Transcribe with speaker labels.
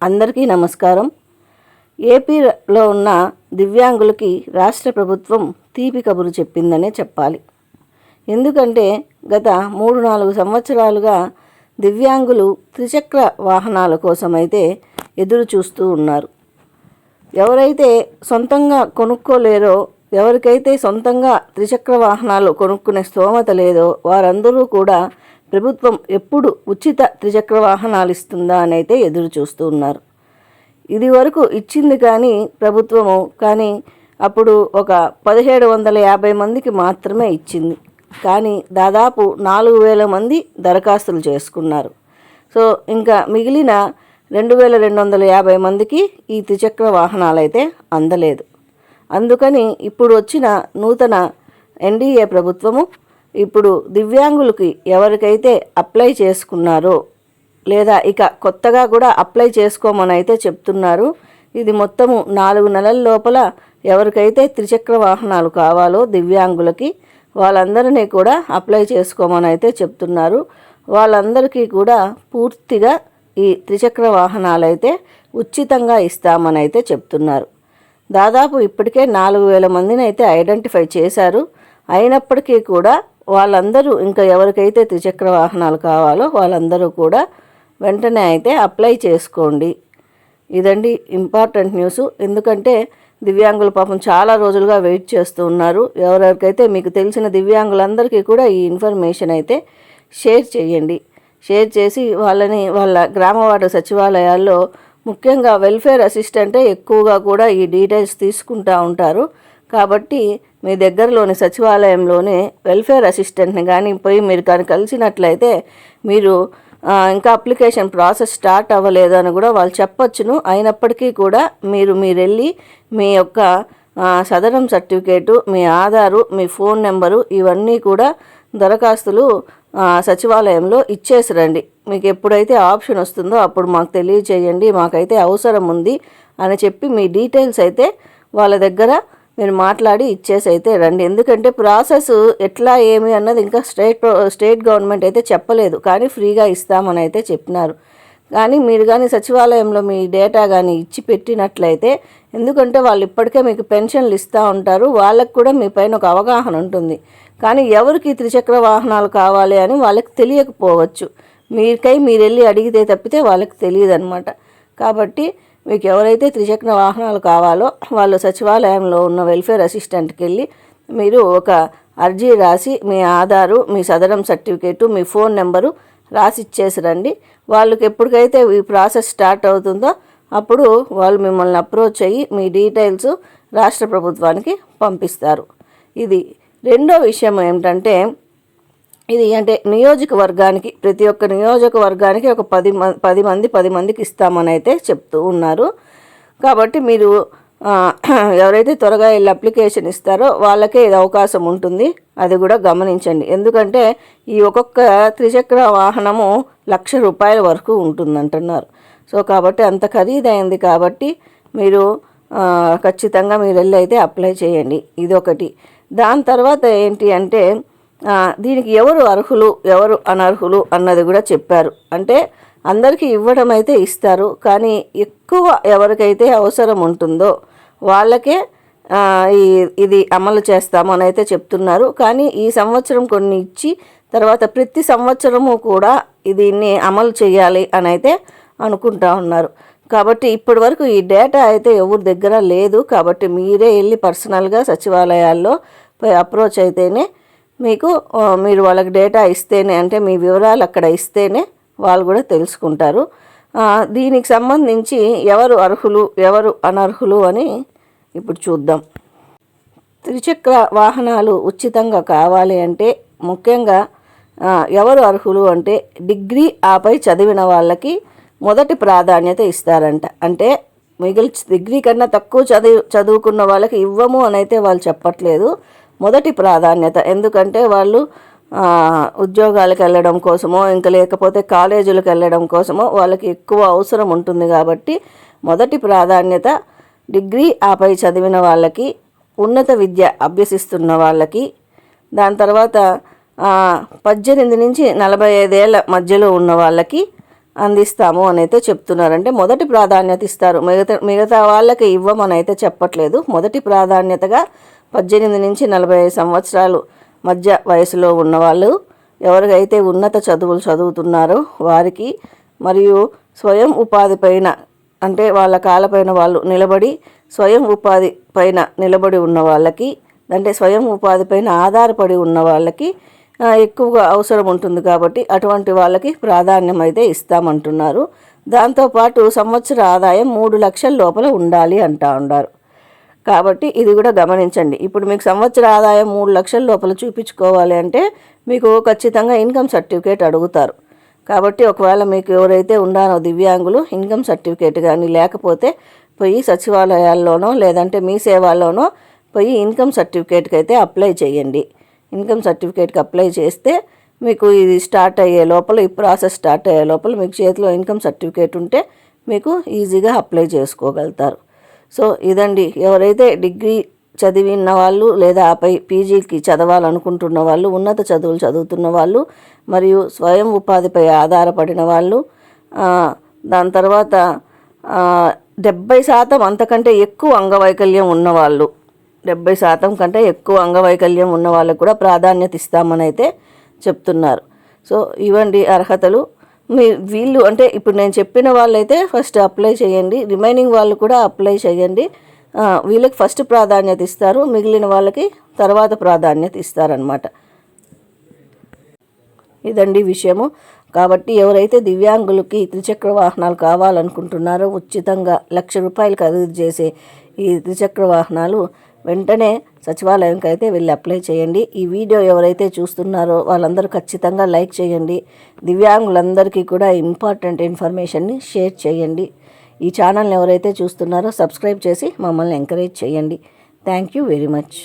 Speaker 1: అందరికీ నమస్కారం. ఏపీలో ఉన్న దివ్యాంగులకి రాష్ట్ర ప్రభుత్వం తీపి కబురు చెప్పిందనే చెప్పాలి. ఎందుకంటే గత మూడు నాలుగు సంవత్సరాలుగా దివ్యాంగులు త్రిచక్ర వాహనాల కోసమైతే ఎదురు చూస్తూ ఉన్నారు. ఎవరైతే సొంతంగా కొనుక్కోలేరో ఎవరికైతే సొంతంగా త్రిచక్ర వాహనాలు కొనుక్కునే స్తోమత లేదో వారందరూ కూడా ప్రభుత్వం ఎప్పుడు ఉచిత త్రిచక్ర వాహనాలు ఇస్తుందా అని అయితే ఎదురు చూస్తూ ఉన్నారు. ఇది వరకు ఇచ్చింది కానీ ప్రభుత్వము కానీ అప్పుడు ఒక పదిహేడు వందల యాభై మందికి మాత్రమే ఇచ్చింది. కానీ దాదాపు నాలుగు వేల మంది దరఖాస్తులు చేసుకున్నారు. సో ఇంకా మిగిలిన రెండు వేల రెండు వందల యాభై మందికి ఈ త్రిచక్ర వాహనాలు అయితే అందలేదు. అందుకని ఇప్పుడు వచ్చిన నూతన ఎన్డీఏ ప్రభుత్వము ఇప్పుడు దివ్యాంగులకి ఎవరికైతే అప్లై చేసుకున్నారో లేదా ఇక కొత్తగా కూడా అప్లై చేసుకోమని అయితే చెప్తున్నారు ఇది మొత్తము నాలుగు నెలల లోపల ఎవరికైతే త్రిచక్ర వాహనాలు కావాలో దివ్యాంగులకి వాళ్ళందరినీ కూడా అప్లై చేసుకోమని అయితే చెప్తున్నారు. వాళ్ళందరికీ కూడా పూర్తిగా ఈ త్రిచక్ర వాహనాలు అయితే ఉచితంగా ఇస్తామని అయితే చెప్తున్నారు. దాదాపు ఇప్పటికే నాలుగు వేల మందిని అయితే ఐడెంటిఫై చేశారు. అయినప్పటికీ కూడా వాళ్ళందరూ ఇంకా ఎవరికైతే త్రిచక్ర వాహనాలు కావాలో వాళ్ళందరూ కూడా వెంటనే అయితే అప్లై చేసుకోండి. ఇదండి ఇంపార్టెంట్ న్యూస్. ఎందుకంటే దివ్యాంగుల పాపం చాలా రోజులుగా వెయిట్ చేస్తూ ఉన్నారు. ఎవరెవరికైతే మీకు తెలిసిన దివ్యాంగులందరికీ కూడా ఈ ఇన్ఫర్మేషన్ అయితే షేర్ చేయండి. షేర్ చేసి వాళ్ళని వాళ్ళ గ్రామవాడ సచివాలయాల్లో ముఖ్యంగా వెల్ఫేర్ అసిస్టెంటే ఎక్కువగా కూడా ఈ డీటెయిల్స్ తీసుకుంటూ ఉంటారు. కాబట్టి మీ దగ్గరలోని సచివాలయంలోనే వెల్ఫేర్ అసిస్టెంట్ని కానీ పోయి మీరు కానీ కలిసినట్లయితే మీరు ఇంకా అప్లికేషన్ ప్రాసెస్ స్టార్ట్ అవ్వలేదు అని కూడా వాళ్ళు చెప్పొచ్చును. అయినప్పటికీ కూడా మీరు మీరు వెళ్ళి మీ యొక్క ఆ, సదరం సర్టిఫికేటు మీ ఆధారు మీ ఫోన్ నెంబరు ఇవన్నీ కూడా దరఖాస్తులు సచివాలయంలో ఇచ్చేసి రండి మీకు ఎప్పుడైతే ఆప్షన్ వస్తుందో అప్పుడు మాకు తెలియచేయండి మాకైతే అవసరం ఉంది అని చెప్పి మీ డీటెయిల్స్ అయితే వాళ్ళ దగ్గర మీరు మాట్లాడి ఇచ్చేసి అయితే రండి. ఎందుకంటే ప్రాసెస్ ఎట్లా ఏమి అన్నది ఇంకా స్టేట్ స్టేట్ గవర్నమెంట్ అయితే చెప్పలేదు. కానీ ఫ్రీగా ఇస్తామని అయితే చెప్పినారు. కానీ మీరు కానీ సచివాలయంలో మీ డేటా కానీ ఇచ్చి పెట్టినట్లయితే ఎందుకంటే వాళ్ళు ఇప్పటికే మీకు పెన్షన్లు ఇస్తూ ఉంటారు. వాళ్ళకు కూడా మీ పైన ఒక అవగాహన ఉంటుంది. కానీ ఎవరికి త్రిచక్ర వాహనాలు కావాలి అని వాళ్ళకి తెలియకపోవచ్చు. మీకై మీరు వెళ్ళి అడిగితే తప్పితే వాళ్ళకి తెలియదు అనమాట కాబట్టి మీకు ఎవరైతే త్రిచక్ర వాహనాలు కావాలో వాళ్ళు సచివాలయంలో ఉన్న వెల్ఫేర్ అసిస్టెంట్కి వెళ్ళి మీరు ఒక అర్జీ రాసి మీ ఆధారు మీ సదరం సర్టిఫికేటు మీ ఫోన్ నెంబరు రాసి ఇచ్చేసి రండి. వాళ్ళకి ఎప్పటికైతే ఈ ప్రాసెస్ స్టార్ట్ అవుతుందో అప్పుడు వాళ్ళు మిమ్మల్ని అప్రోచ్ అయ్యి మీ డీటెయిల్స్ రాష్ట్ర ప్రభుత్వానికి పంపిస్తారు. ఇది రెండో విషయం ఏమిటంటే ఇది అంటే నియోజకవర్గానికి ప్రతి ఒక్క నియోజకవర్గానికి ఒక పది మ పది మంది పది మందికి ఇస్తామని అయితే చెప్తూ ఉన్నారు. కాబట్టి మీరు ఎవరైతే త్వరగా వెళ్ళి అప్లికేషన్ ఇస్తారో వాళ్ళకే ఇది అవకాశం ఉంటుంది. అది కూడా గమనించండి. ఎందుకంటే ఈ ఒక్కొక్క త్రిచక్ర వాహనము లక్ష రూపాయల వరకు ఉంటుందంటున్నారు. సో కాబట్టి అంత ఖరీదైంది కాబట్టి మీరు ఖచ్చితంగా మీరు వెళ్ళి అయితే అప్లై చేయండి. ఇది ఒకటి దాని తర్వాత ఏంటి అంటే దీనికి ఎవరు అర్హులు ఎవరు అనర్హులు అన్నది కూడా చెప్పారు. అంటే అందరికీ ఇవ్వడం అయితే ఇస్తారు కానీ ఎక్కువ ఎవరికైతే అవసరం ఉంటుందో వాళ్ళకే ఈ ఇది అమలు చేస్తాము అని అయితే చెప్తున్నారు. కానీ ఈ సంవత్సరం కొన్ని ఇచ్చి తర్వాత ప్రతి సంవత్సరము కూడా దీన్ని అమలు చేయాలి అని అయితే అనుకుంటా ఉన్నారు. కాబట్టి ఇప్పటి వరకు ఈ డేటా అయితే ఎవరి దగ్గర లేదు. కాబట్టి మీరే వెళ్ళి పర్సనల్గా సచివాలయాల్లో అప్రోచ్ అయితేనే మీకు మీరు వాళ్ళకి డేటా ఇస్తేనే అంటే మీ వివరాలు అక్కడ ఇస్తేనే వాళ్ళు కూడా తెలుసుకుంటారు. దీనికి సంబంధించి ఎవరు అర్హులు ఎవరు అనర్హులు అని ఇప్పుడు చూద్దాం. త్రిచక్ర వాహనాలు ఉచితంగా కావాలి అంటే ముఖ్యంగా ఎవరు అర్హులు అంటే డిగ్రీ ఆపై చదివిన వాళ్ళకి మొదటి ప్రాధాన్యత ఇస్తారంట. అంటే మిగిలి డిగ్రీ కన్నా తక్కువ చదివి చదువుకున్న వాళ్ళకి ఇవ్వము అని అయితే వాళ్ళు చెప్పట్లేదు. మొదటి ప్రాధాన్యత. ఎందుకంటే వాళ్ళు ఉద్యోగాలకు వెళ్ళడం కోసమో ఇంకా లేకపోతే కాలేజీలకు వెళ్ళడం కోసమో వాళ్ళకి ఎక్కువ అవసరం ఉంటుంది కాబట్టి మొదటి ప్రాధాన్యత డిగ్రీ ఆపై చదివిన వాళ్ళకి ఉన్నత విద్య అభ్యసిస్తున్న వాళ్ళకి. దాని తర్వాత పద్దెనిమిది నుంచి నలభై ఐదేళ్ళ మధ్యలో ఉన్న వాళ్ళకి అందిస్తాము అని అయితే చెప్తున్నారు. అంటే మొదటి ప్రాధాన్యత ఇస్తారు. మిగతా మిగతా వాళ్ళకి ఇవ్వమని అయితే చెప్పట్లేదు. మొదటి ప్రాధాన్యతగా పద్దెనిమిది నుంచి నలభై ఐదు సంవత్సరాలు మధ్య వయసులో ఉన్నవాళ్ళు ఎవరికైతే ఉన్నత చదువులు చదువుతున్నారో వారికి మరియు స్వయం ఉపాధి పైన అంటే వాళ్ళ కాలపైన వాళ్ళు నిలబడి స్వయం ఉపాధి పైన నిలబడి ఉన్న వాళ్ళకి అంటే స్వయం ఉపాధి పైన ఆధారపడి ఉన్న వాళ్ళకి ఎక్కువగా అవసరం ఉంటుంది కాబట్టి అటువంటి వాళ్ళకి ప్రాధాన్యం అయితే ఇస్తామంటున్నారు. దాంతోపాటు సంవత్సర ఆదాయం మూడు లక్షల లోపల ఉండాలి అంటా ఉన్నారు. కాబట్టి ఇది కూడా గమనించండి. ఇప్పుడు మీకు సంవత్సర ఆదాయం మూడు లక్షల లోపల చూపించుకోవాలి అంటే మీకు ఖచ్చితంగా ఇన్కమ్ సర్టిఫికేట్ అడుగుతారు. కాబట్టి ఒకవేళ మీకు ఎవరైతే ఉన్నారో దివ్యాంగులు ఇన్కమ్ సర్టిఫికేట్ కానీ లేకపోతే పోయి సచివాలయాల్లోనో లేదంటే మీ సేవల్లోనో పోయి ఇన్కమ్ సర్టిఫికేట్కి అయితే అప్లై చేయండి. ఇన్కమ్ సర్టిఫికేట్కి అప్లై చేస్తే మీకు ఇది స్టార్ట్ అయ్యే లోపల ఈ ప్రాసెస్ స్టార్ట్ అయ్యే లోపల మీకు చేతిలో ఇన్కమ్ సర్టిఫికేట్ ఉంటే మీకు ఈజీగా అప్లై చేసుకోగలుగుతారు. సో ఇదండి ఎవరైతే డిగ్రీ చదివిన వాళ్ళు లేదా ఆపై పీజీకి చదవాలనుకుంటున్న వాళ్ళు ఉన్నత చదువులు చదువుతున్న వాళ్ళు మరియు స్వయం ఉపాధిపై ఆధారపడిన వాళ్ళు దాని తర్వాత డెబ్బై శాతం అంతకంటే ఎక్కువ అంగవైకల్యం ఉన్నవాళ్ళు డెబ్బై శాతం కంటే ఎక్కువ అంగవైకల్యం ఉన్న వాళ్ళకు కూడా ప్రాధాన్యత ఇస్తామని అయితే చెప్తున్నారు. సో ఇవ్వండి అర్హతలు. మీ వీళ్ళు అంటే ఇప్పుడు నేను చెప్పిన వాళ్ళైతే ఫస్ట్ అప్లై చేయండి. రిమైనింగ్ వాళ్ళు కూడా అప్లై చేయండి. వీళ్ళకి ఫస్ట్ ప్రాధాన్యత ఇస్తారు. మిగిలిన వాళ్ళకి తర్వాత ప్రాధాన్యత ఇస్తారనమాట ఇదండి విషయము. కాబట్టి ఎవరైతే దివ్యాంగులకి త్రిచక్ర వాహనాలు కావాలనుకుంటున్నారో ఉచితంగా లక్ష రూపాయలు ఖరీదు చేసే ఈ త్రిచక్ర వాహనాలు వెంటనే సచివాలయంకి అయితే వెళ్ళి అప్లై చేయండి. ఈ వీడియో ఎవరైతే చూస్తున్నారో వాళ్ళందరూ ఖచ్చితంగా లైక్ చేయండి. దివ్యాంగులందరికీ కూడా ఇంపార్టెంట్ ఇన్ఫర్మేషన్ని షేర్ చేయండి. ఈ ఛానల్ని ఎవరైతే చూస్తున్నారో సబ్స్క్రైబ్ చేసి మమ్మల్ని ఎంకరేజ్ చేయండి. Thank you very much.